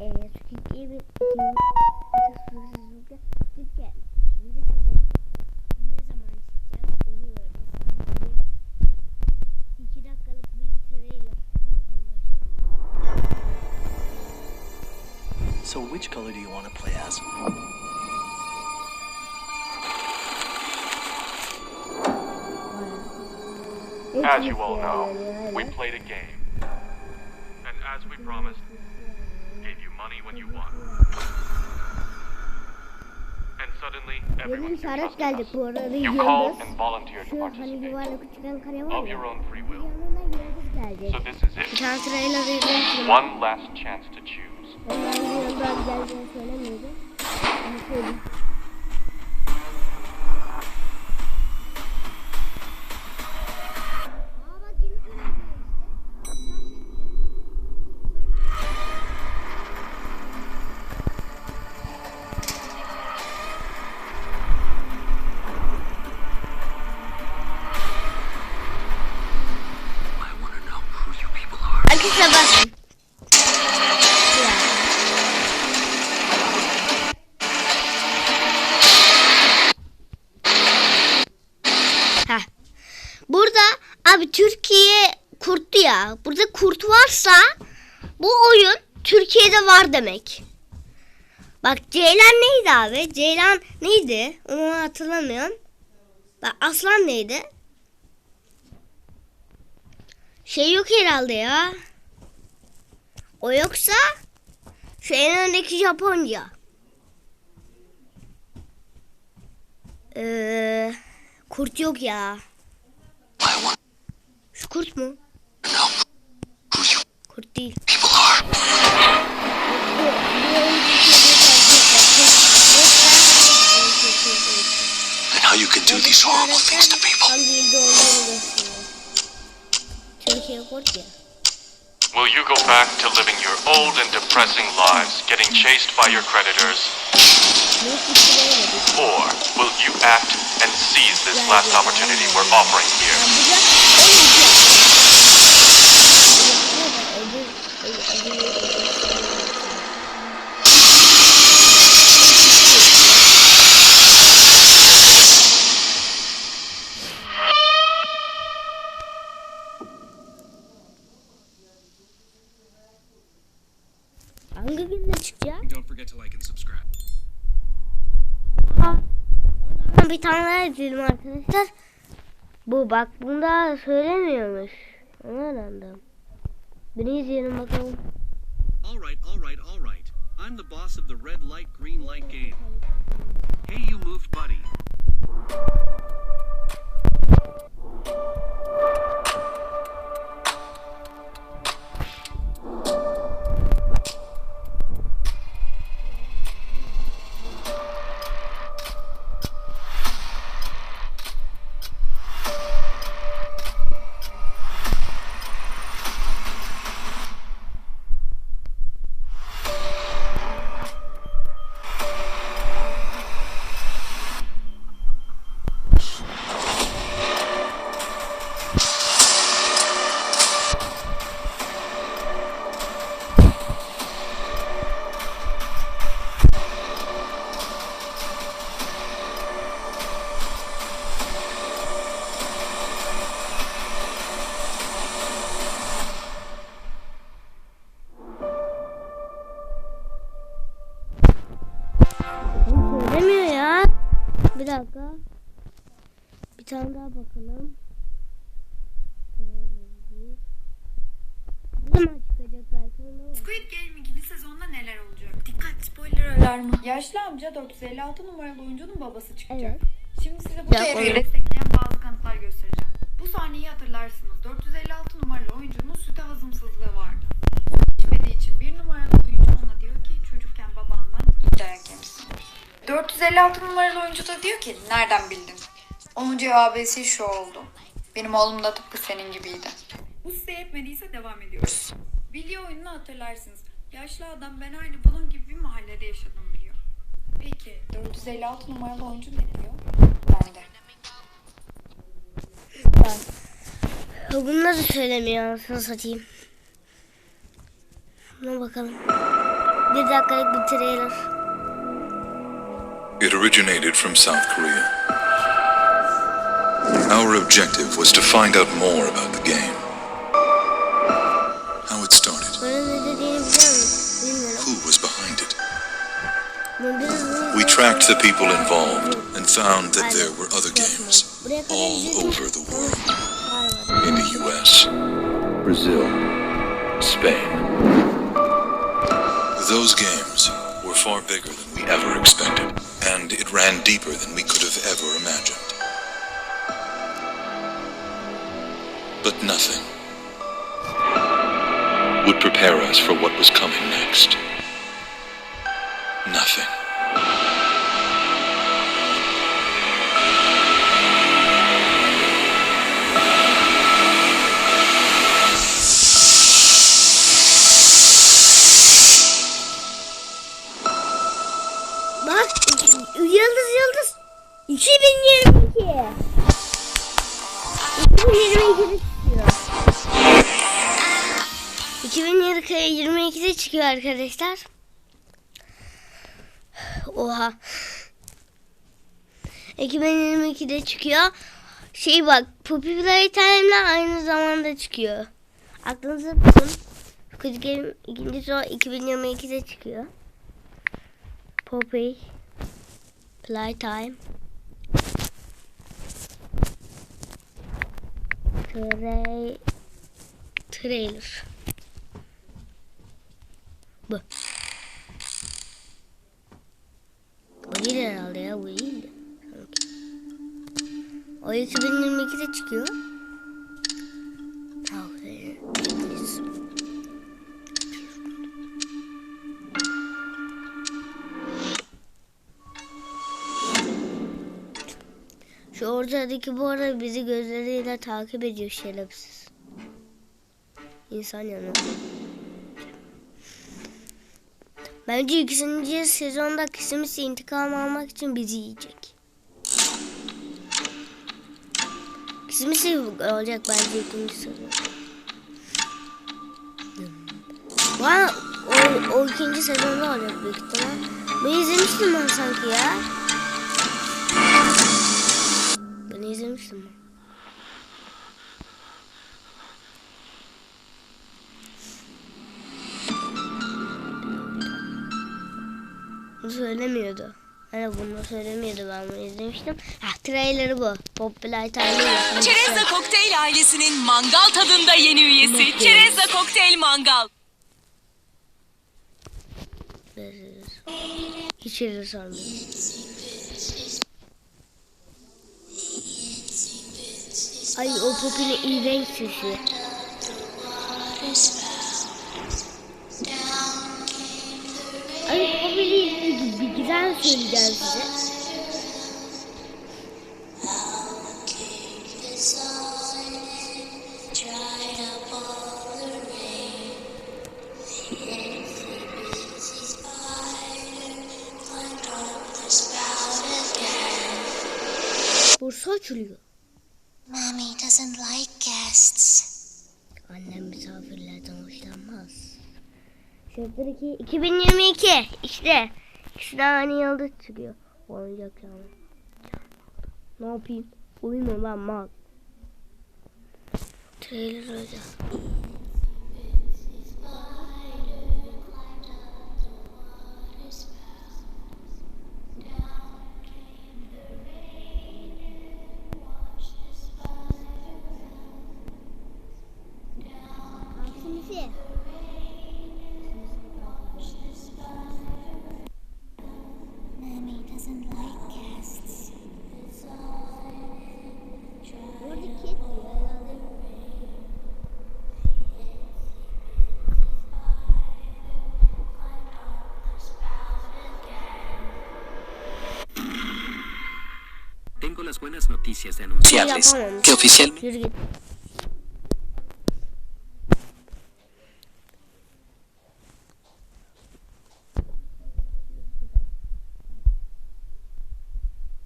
e, Squid Game'in ikinci Türkiye ikinci sezonu ne zaman çıkacak onu göreceğiz. Bir dakikalık bir trailer. So, which color do you want to play as? As you all know, we played a game. And as we promised, Yeni bir işaret trusted geldi us. bu arada yıldız. Şu hani yuvarlak çıkan kare var ya. Yanına yıldız geldi. Bir tane trailer izlemiştim. One last chance to choose. Ben yıldız geldiğini söylemiyordum. Ama söyleyeyim. Ya. Burada kurt varsa bu oyun Türkiye'de var demek. Bak Ceylan neydi abi? Ceylan neydi? Onu hatırlamıyorum. Bak Aslan neydi? Şey yok herhalde ya. O yoksa şu en öndeki Japonca. Ee, kurt yok ya. Şu kurt mu? And how you can do these horrible things to people. Hangi ilde olduğunu gösteriyor. Türkiye kurt ya. Will you go back to living your old and depressing lives, getting chased by your creditors? Büyük bir şey öyle Or will you act and seize this last opportunity we're offering here? günde çıkacak? Don't forget to like and subscribe. O zaman bir tane daha izleyelim arkadaşlar. Bu bak bunda söylemiyormuş. Onu öğrendim. Beni izleyelim bakalım. All right, all right, all right. I'm the boss of the red light, green light game. Dakika. Bir tane daha bakalım. Ne zaman çıkacak belki onu. Squid Game ikinci sezonda neler olacak? Dikkat spoiler alarmı. Yaşlı amca 456 numaralı oyuncunun babası çıkacak. Evet. Şimdi size bu teoriyi destekleyen bazı kanıtlar göstereceğim. Bu sahneyi hatırlarsınız. 456 numaralı oyuncunun süte hazımsızlığı vardı. İçmediği için bir numaralı oyuncu ona diyor ki çocukken babandan dayak yemişsin. 456 numaralı oyuncu da diyor ki nereden bildin? Onun cevabı ise şu oldu. Benim oğlum da tıpkı senin gibiydi. Bu size yetmediyse devam ediyoruz. Bilye oyununu hatırlarsınız. Yaşlı adam ben aynı bunun gibi bir mahallede yaşadım biliyor. Peki 456 numaralı oyuncu ne diyor? Ben de. Bunları söylemiyor anasını satayım. Buna bakalım. Bir dakikalık bir trailer. It originated from South Korea. Our objective was to find out more about the game. How it started, Böyle ne dediğini biliyor musun? Bilmiyorum. who was behind it. We tracked the people involved and found that there were other games all over the world. In the US, Brazil, Spain. Those games far bigger than we ever expected, and it ran deeper than we could have ever imagined. But nothing would prepare us for what was coming next. Nothing. 2022'de çıkıyor 2022'de çıkıyor arkadaşlar. Oha. 2022'de çıkıyor. Şey bak Poppy Playtime'la aynı zamanda çıkıyor. Aklınızda tutun. Squid Game ikincisi o 2022'de çıkıyor. Poppy Playtime Tra Trailer. Bu. Bu değil herhalde ya bu değil sanki. O 2022'de çıkıyor Şu ortadaki bu arada bizi gözleriyle takip ediyor şerefsiz. İnsan yanı. Bence ikinci sezonda Christmas intikam almak için bizi yiyecek. Christmas olacak bence ikinci sezon. Bana o, o ikinci sezonda olacak büyük ihtimal. Bunu izlemiştim ben sanki ya. Bunu söylemiyordu. Hani bunu söylemiyordu ben bunu izlemiştim. Ha trailerı bu. Popüler Time'ı Çerezza Kokteyl ailesinin mangal tadında yeni üyesi. Çerezza Kokteyl Mangal. Hiç yeri sormuyor. Ay o popüler iğrenç sesi. Ay popüler bir güzel söyleyeceğim size. Bursa açılıyor. Mommy doesn't like guests. Annem misafirlerden hoşlanmaz. Chapter 2 2022 işte. İkisi de aynı yılda çıkıyor. Oyuncak yani. Ne yapayım? Uyuma ben mal. Trailer hocam. Tengo las buenas noticias de anunciarles que oficialmente.